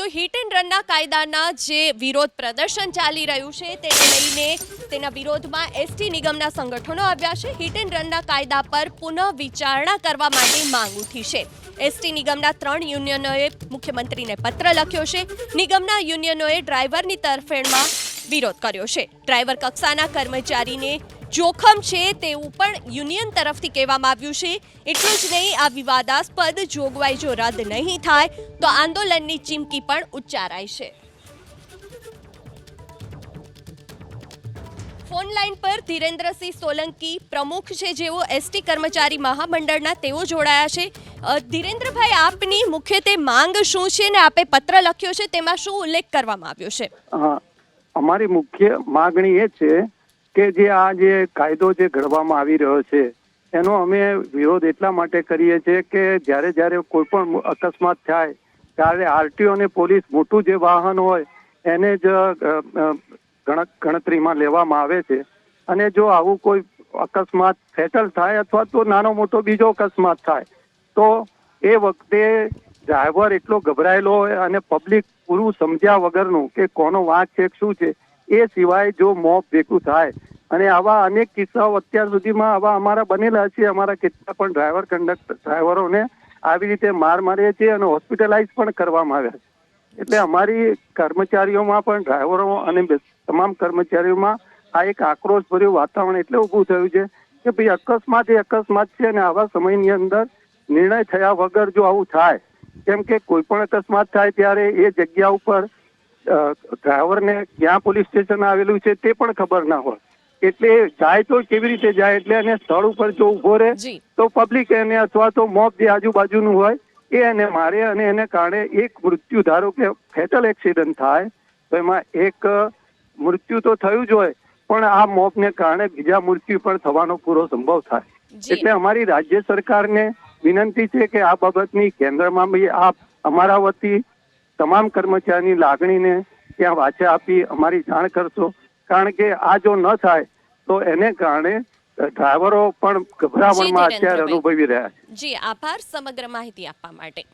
તો hit and રનના કાયદાના જે વિરોધ પ્રદર્શન ચાલી રહ્યું છે તેને લઈને તેના વિરોધમાં એસટી નિગમના સંગઠનો આવ્યા છે. હિટ એન્ડ રનના કાયદા પર પુનઃ વિચારણા કરવા માટે માંગ ઉઠી છે. એસટી નિગમના ત્રણ યુનિયનોએ મુખ્યમંત્રીને પત્ર લખ્યો છે. નિગમના યુનિયનોએ ડ્રાઈવરની તરફેણમાં વિરોધ કર્યો છે. ડ્રાઈવર કક્ષાના કર્મચારીને જોખમ છે તેવું પણ યુનિયન તરફથી કહેવામાં આવ્યું છે. એટલું જ નહીં, આ વિવાદાસ્પદ જોગવાઈ જો રદ નહીં થાય, તો આંદોલનની ચીમકી પણ ઉચ્ચારાય છે. ફોન લાઈન પર ધીરેન્દ્રસિંહ સોલંકી પ્રમુખ છે, જેઓ એસટી કર્મચારી મહામંડળના તેઓ જોડાયા છે. ધીરેન્દ્રભાઈ, આપની મુખ્યત્વે માંગ શું છે ને આપે પત્ર લખ્યો છે, તેમાં શું ઉલ્લેખ કરવામાં આવ્યો છે? અમારી મુખ્ય માગણી એ છે કે જે આ જે કાયદો જે ઘડવામાં આવી રહ્યો છે, એનો અમે વિરોધ એટલા માટે કરીએ છીએ કે જ્યારે જ્યારે કોઈ પણ અકસ્માત થાય, ત્યારે આરટીઓ અને પોલીસ મોટું જે વાહન હોય, એને જ ગણતરીમાં લેવામાં આવે છે. અને જો આવું કોઈ અકસ્માત ફેટલ થાય અથવા તો નાનો મોટો બીજો અકસ્માત થાય, તો એ વખતે ડ્રાઈવર એટલો ગભરાયેલો હોય અને પબ્લિક પૂરું સમજ્યા વગરનું કે કોનો વાંક છે, શું છે એ સિવાય જો મોબ ભેગું થાય. અને આવા અનેક કિસ્સાઓ અત્યાર સુધીમાં આવા અમારા બનેલા છે. અમારા કેટલા પણ ડ્રાઈવર કંડક્ટર ડ્રાઈવરોને આવી રીતે માર મારીએ છીએ અને હોસ્પિટલાઇઝ પણ કરવામાં આવ્યા છે. એટલે અમારી કર્મચારીઓમાં પણ ડ્રાઈવરો અને તમામ કર્મચારીઓમાં આ એક આક્રોશ ભર્યું વાતાવરણ એટલે ઊભું થયું છે કે ભાઈ અકસ્માત એ અકસ્માત છે અને આવા સમયની અંદર નિર્ણય થયા વગર જો આવું થાય, કેમ કે કોઈ પણ અકસ્માત થાય ત્યારે એ જગ્યા ઉપર ડ્રાઈવરને ક્યાં પોલીસ સ્ટેશન આવેલું છે તે પણ ખબર ના હોય. એટલે જાય તો કેવી રીતે જાય? એટલે એને સ્થળ ઉપર જો ઊભો રહે તો પબ્લિક એને અથવા તો મોબ જે આજુબાજુનું હોય એ એને મારે અને એને કારણે એક મૃત્યુ ધારો કે ફેટલ એક્સિડન્ટ થાય તો એમાં એક મૃત્યુ તો થયું જ હોય પણ આ મોબને કારણે બીજા મૃત્યુ પણ થવાનો પૂરો સંભવ થાય. એટલે અમારી રાજ્ય સરકારને વિનંતી છે કે આ બાબતની કેન્દ્રમાં બી આપ અમારા વતી તમામ કર્મચારીની લાગણીને ત્યાં વાચે આપી અમારી જાણ કરશો. કારણ કે આ જો ન થાય તો એને કારણે ડ્રાઈવરો પણ ગભરામણમાં અત્યારે અનુભવી રહ્યા છે. જી આભાર સમગ્ર માહિતી આપવા માટે.